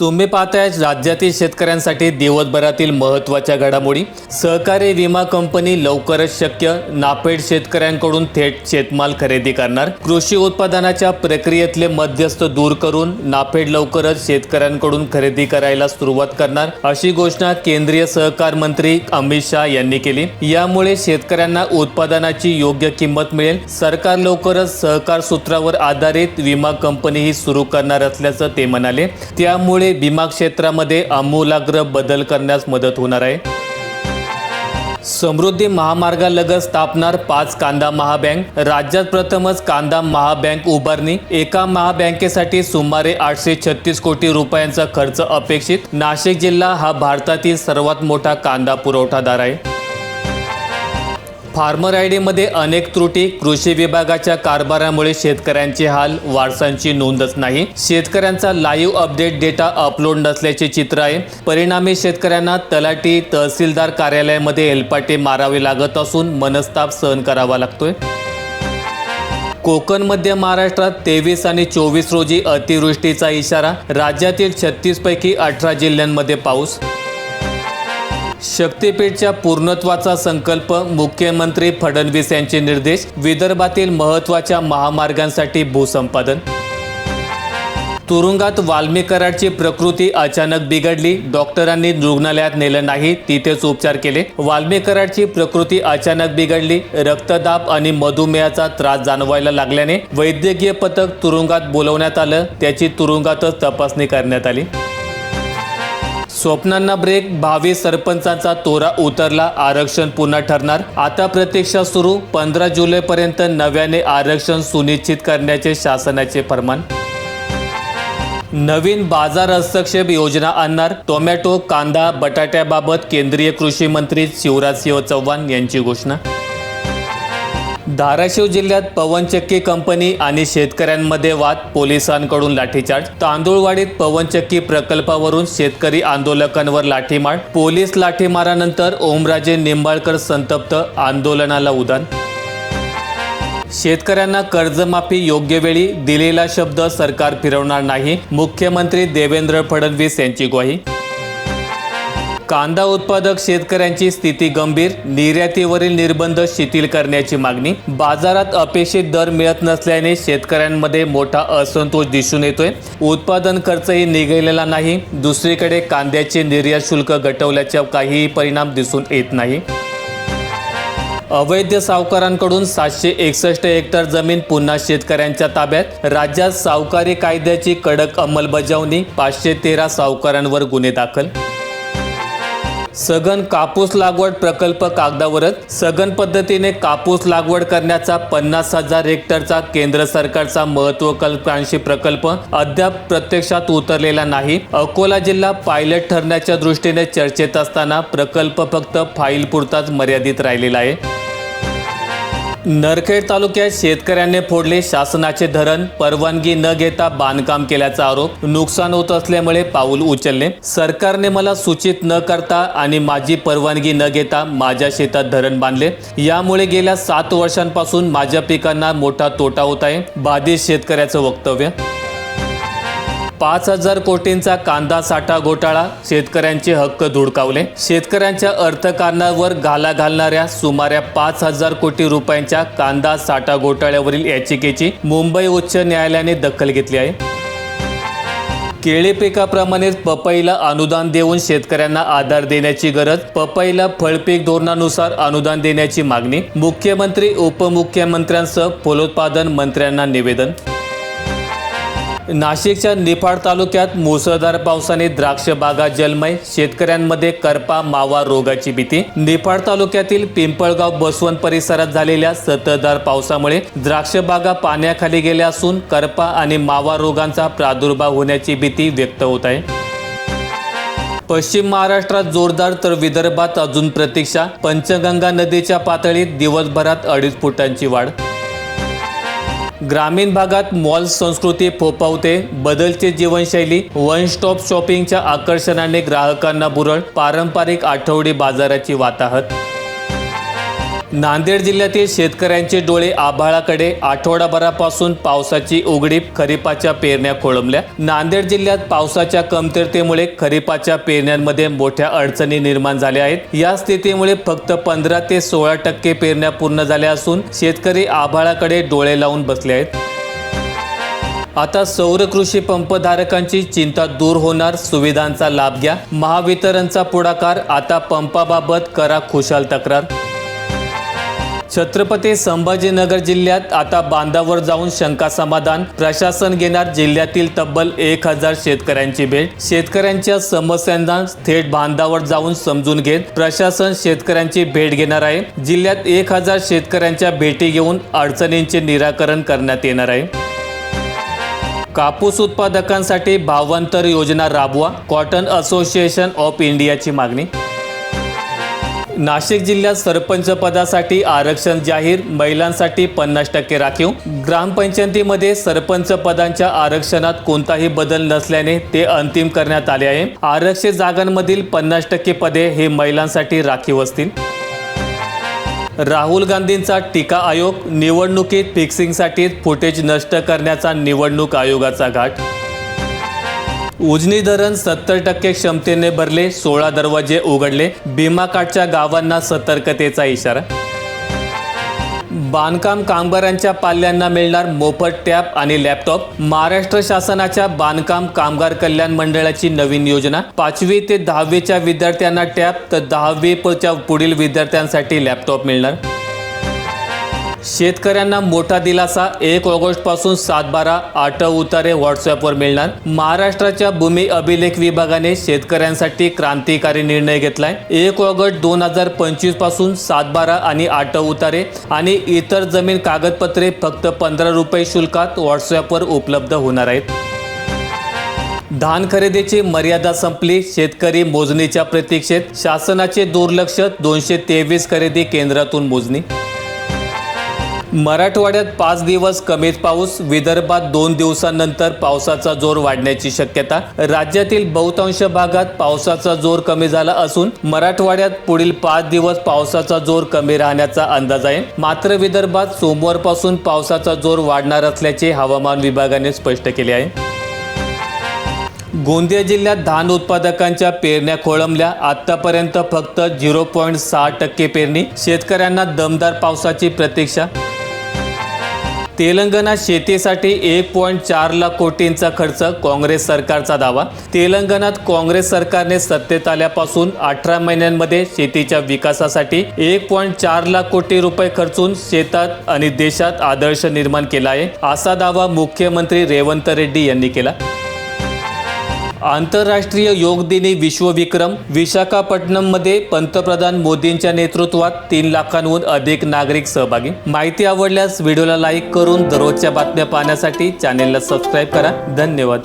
तुम्ही पाहताय राज्यातील शेतकऱ्यांसाठी दिवसभरातील महत्त्वाच्या घडामोडी. सहकारी विमा कंपनी लवकरच शक्य नाफेड शेतकऱ्यांकडून थेट शेतमाल खरेदी करणार. कृषी उत्पादनाच्या प्रक्रियेतले मध्यस्थ दूर करून नाफेड लवकरच शेतकऱ्यांकडून खरेदी करायला सुरुवात करणार अशी घोषणा केंद्रीय सहकार मंत्री अमित शहा यांनी केली. यामुळे शेतकऱ्यांना उत्पादनाची योग्य किंमत मिळेल. सरकार लवकरच सहकार सूत्रावर आधारित विमा कंपनीही सुरू करणार असल्याचं ते म्हणाले. त्यामुळे विमा क्षेत्रामध्ये आमूलाग्र बदल करण्यास मदत होणार आहे. समृद्धी महामार्गालगत स्थापणार पाच कांदा महाबँक. राज्यात प्रथमच कांदा महाबँक उभारणी. एका महाबँकेसाठी सुमारे आठशे छत्तीस कोटी रुपयांचा खर्च अपेक्षित. नाशिक जिल्हा हा भारतातील सर्वात मोठा कांदा पुरवठादार आहे. फार्मर आय डीमध्ये अनेक त्रुटी. कृषी विभागाच्या कारभारामुळे शेतकऱ्यांचे हाल वारसांची नोंदच नाही. शेतकऱ्यांचा लाईव्ह अपडेट डेटा अपलोड नसल्याचे चित्र आहे. परिणामी शेतकऱ्यांना तलाठी तहसीलदार कार्यालयामध्ये हेलपाटे मारावे लागत असून मनस्ताप सहन करावा लागतोय. कोकण मध्य महाराष्ट्रात तेवीस आणि चोवीस रोजी अतिवृष्टीचा इशारा. राज्यातील छत्तीसपैकी अठरा जिल्ह्यांमध्ये पाऊस. शक्तीपीठच्या पूर्णत्वाचा संकल्प मुख्यमंत्री फडणवीस यांचे निर्देश विदर्भातील महत्त्वाच्या महामार्गांसाठी भूसंपादन. तुरुंगात वाल्मीकराडची प्रकृती अचानक बिघडली डॉक्टरांनी रुग्णालयात नेलं नाही तिथेच उपचार केले. वाल्मीकराडची प्रकृती अचानक बिघडली रक्तदाब आणि मधुमेहाचा त्रास जाणवायला लागल्याने वैद्यकीय पथक तुरुंगात बोलवण्यात आलं त्याची तुरुंगातच तपासणी करण्यात आली. स्वप्नांना ब्रेक भावी सरपंचांचा तोरा उतरला आरक्षण पुन्हा ठरणार. आता प्रतीक्षा सुरू पंधरा जुलैपर्यंत नव्याने आरक्षण सुनिश्चित करण्याचे शासनाचे फरमान. नवीन बाजार हस्तक्षेप योजना आणणार टोमॅटो कांदा बटाट्याबाबत केंद्रीय कृषी मंत्री शिवराजसिंह चव्हाण यांची घोषणा. धाराशिव जिल्ह्यात पवनचक्की कंपनी आणि शेतकऱ्यांमध्ये वाद पोलिसांकडून लाठीचार्ज. तांदूळवाडीत पवनचक्की प्रकल्पावरून शेतकरी आंदोलकांवर लाठीमार. पोलीस लाठीमारानंतर ओमराजे निंबाळकर संतप्त आंदोलनाला उदान. शेतकऱ्यांना कर्जमाफी योग्य वेळी दिलेला शब्द सरकार फिरवणार नाही मुख्यमंत्री देवेंद्र फडणवीस यांची ग्वाही. कांदा उत्पादक शेतकऱ्यांची स्थिती गंभीर निर्यातीवरील निर्बंध शिथिल करण्याची मागणी बाजारात अपेक्षित दर मिळत नसल्याने शेतकऱ्यांमध्ये मोठा असंतोष दिसून येतोय. उत्पादन खर्चही निघालेला नाही दुसरीकडे कांद्याचे निर्यात शुल्क घटवल्याचा काहीही परिणाम दिसून येत नाही. अवैध सावकारांकडून सातशे एकसष्ट हेक्टर जमीन पुन्हा शेतकऱ्यांच्या ताब्यात. राज्यात सावकारी कायद्याची कडक अंमलबजावणी पाचशे तेरा सावकारांवर गुन्हे दाखल. सघन कापूस लागवड प्रकल्प कागदावरच सघन पद्धतीने कापूस लागवड करण्याचा पन्नास हजार हेक्टरचा केंद्र सरकारचा महत्वाकांक्षी प्रकल्प अद्याप प्रत्यक्षात उतरलेला नाही. अकोला जिल्हा पायलट ठरण्याच्या दृष्टीने चर्चेत असताना प्रकल्प फक्त फाईल पुरताच मर्यादित राहिलेला आहे. नरखेड तालुक्यात शेतकऱ्यांनी फोडले शासनाचे धरण परवानगी न घेता बांधकाम केल्याचा आरोप नुकसान होत असल्यामुळे पाऊल उचलले सरकारने मला सूचित न करता आणि माझी परवानगी न घेता माझ्या शेतात धरण बांधले. यामुळे गेल्या सात वर्षांपासून माझ्या पिकांना मोठा तोटा होत आहे बाधित शेतकऱ्याचं वक्तव्य. पाच हजार कोटींचा कांदा साठा घोटाळा. शेतकऱ्यांचे हक्क धुडकावले. शेतकऱ्यांच्या अर्थकारणावर घाला घालणाऱ्या सुमारे पाच हजार कोटी रुपयांच्या कांदा साठा घोटाळ्यावरील याचिकेची मुंबई उच्च न्यायालयाने दखल घेतली आहे. केळी पिकाप्रमाणेच पपईला अनुदान देऊन शेतकऱ्यांना आधार देण्याची गरज पपईला फळपीक धोरणानुसार अनुदान देण्याची मागणी मुख्यमंत्री उपमुख्यमंत्र्यांसह फलोत्पादन मंत्र्यांना निवेदन. नाशिकच्या निफाड तालुक्यात मुसळधार पावसाने द्राक्ष बागा जलमय. शेतकऱ्यांमध्ये करपा मावा रोगाची भीती. निफाड तालुक्यातील पिंपळगाव बसवंत परिसरात झालेल्या सततधार पावसामुळे द्राक्ष बागा पाण्याखाली गेल्या असून करपा आणि मावा रोगांचा प्रादुर्भाव होण्याची भीती व्यक्त होत आहे. पश्चिम महाराष्ट्रात जोरदार तर विदर्भात अजून प्रतीक्षा. पंचगंगा नदीच्या पातळीत दिवसभरात अडीच फुटांची वाढ. ग्रामीण भागात मॉल संस्कृती फोपावते बदलते जीवनशैली वन स्टॉप शॉपिंगच्या आकर्षणाने ग्राहकांना बुरळ पारंपरिक आठवडी बाजाराची वाताहत. नांदेड जिल्ह्यातील शेतकऱ्यांचे डोळे आभाळाकडे आठवडाभरापासून पावसाची उघडीप खरीपाच्या पेरण्या खोळंबल्या. नांदेड जिल्ह्यात पावसाच्या कमतरतेमुळे खरीपाच्या पेरण्यांमध्ये मोठ्या अडचणी निर्माण झाल्या आहेत. या स्थितीमुळे फक्त पंधरा ते सोळा टक्के पेरण्या पूर्ण झाल्या असून शेतकरी आभाळाकडे डोळे लावून बसले आहेत. आता सौर कृषी पंपधारकांची चिंता दूर होणार सुविधांचा लाभ घ्या. महावितरणचा पुढाकार आता पंपाबाबत करा खुशाल तक्रार. छत्रपती संभाजीनगर जिल्ह्यात आता बांधावर जाऊन शंका समाधान प्रशासन घेणार जिल्ह्यातील तब्बल एक हजार शेतकऱ्यांची भेट. शेतकऱ्यांच्या समस्यांना थेट बांधावर जाऊन समजून घेत प्रशासन शेतकऱ्यांची भेट घेणार आहे. जिल्ह्यात एक हजार शेतकऱ्यांच्या भेटी घेऊन अडचणींचे निराकरण करण्यात येणार आहे. कापूस उत्पादकांसाठी भावांतर योजना राबवा. कॉटन असोसिएशन ऑफ इंडियाची मागणी नाशिक जिल्ह्यात सरपंच पदासाठी आरक्षण जाहीर महिलांसाठी पन्नास टक्के राखीव. ग्रामपंचायतीमध्ये सरपंच पदांच्या आरक्षणात कोणताही बदल नसल्याने ते अंतिम करण्यात आले आहे. आरक्षित जागांमधील पन्नास टक्के पदे हे महिलांसाठी राखीव असतील. राहुल गांधींचा टीका आयोग निवडणुकीत फिक्सिंगसाठी फुटेज नष्ट करण्याचा निवडणूक आयोगाचा घाट. उजनी धरण सत्तर टक्के क्षमतेने भरले सोळा दरवाजे उघडले. भीमाकाठच्या गावांना सतर्कतेचा इशारा. बांधकाम कामगारांच्या पाल्यांना मिळणार मोफत टॅब आणि लॅपटॉप. महाराष्ट्र शासनाच्या बांधकाम कामगार कल्याण मंडळाची नवीन योजना. पाचवी ते दहावीच्या विद्यार्थ्यांना टॅब तर दहावीच्या पुढील विद्यार्थ्यांसाठी लॅपटॉप मिळणार. शेतकऱ्यांना मोठा दिलासा. एक ऑगस्टपासून सात बारा आठ उतारे व्हॉट्सअपवर मिळणार. महाराष्ट्राच्या भूमी अभिलेख विभागाने शेतकऱ्यांसाठी क्रांतिकारी निर्णय घेतलाय. एक ऑगस्ट दोन हजार पंचवीसपासून सात बारा आणि आठ उतारे आणि इतर जमीन कागदपत्रे फक्त पंधरा रुपये शुल्कात व्हॉट्सअपवर उपलब्ध होणार आहेत. धान खरेदीची मर्यादा संपली. शेतकरी मोजणीच्या प्रतीक्षेत शासनाचे दुर्लक्ष. दोनशे तेवीस खरेदी केंद्रातून मोजणी. मराठवाड्यात पाच दिवस कमीत पाऊस विदर्भात दोन दिवसांनंतर पावसाचा जोर वाढण्याची शक्यता. राज्यातील बहुतांश भागात पावसाचा जोर कमी झाला असून मराठवाड्यात पुढील पाच दिवस पावसाचा जोर कमी राहण्याचा अंदाज आहे. मात्र विदर्भात सोमवारपासून पावसाचा जोर वाढणार असल्याचे हवामान विभागाने स्पष्ट केले आहे. गोंदिया जिल्ह्यात धान उत्पादकांच्या पेरण्या खोळंबल्या. आतापर्यंत फक्त झिरो पॉईंट सहा टक्के पेरणी. शेतकऱ्यांना दमदार पावसाची प्रतीक्षा तेलंगणा शेतीसाठी एक पॉईंट चार लाख कोटींचा खर्च काँग्रेस सरकारचा दावा. तेलंगणात काँग्रेस सरकारने सत्तेत आल्यापासून अठरा महिन्यांमध्ये शेतीच्या विकासासाठी एक पॉईंट चार लाख कोटी रुपये खर्चून शेतात आणि देशात आदर्श निर्माण केला आहे असा दावा मुख्यमंत्री रेवंत रेड्डी यांनी केला. आंतरराष्ट्रीय योग दिनी विश्वविक्रम विशाखापट्टणममध्ये पंतप्रधान मोदींच्या नेतृत्वात तीन लाखांहून अधिक नागरिक सहभागी. माहिती आवडल्यास व्हिडिओला लाईक करून दररोजच्या बातम्या पाहण्यासाठी चॅनेलला सबस्क्राईब करा. धन्यवाद.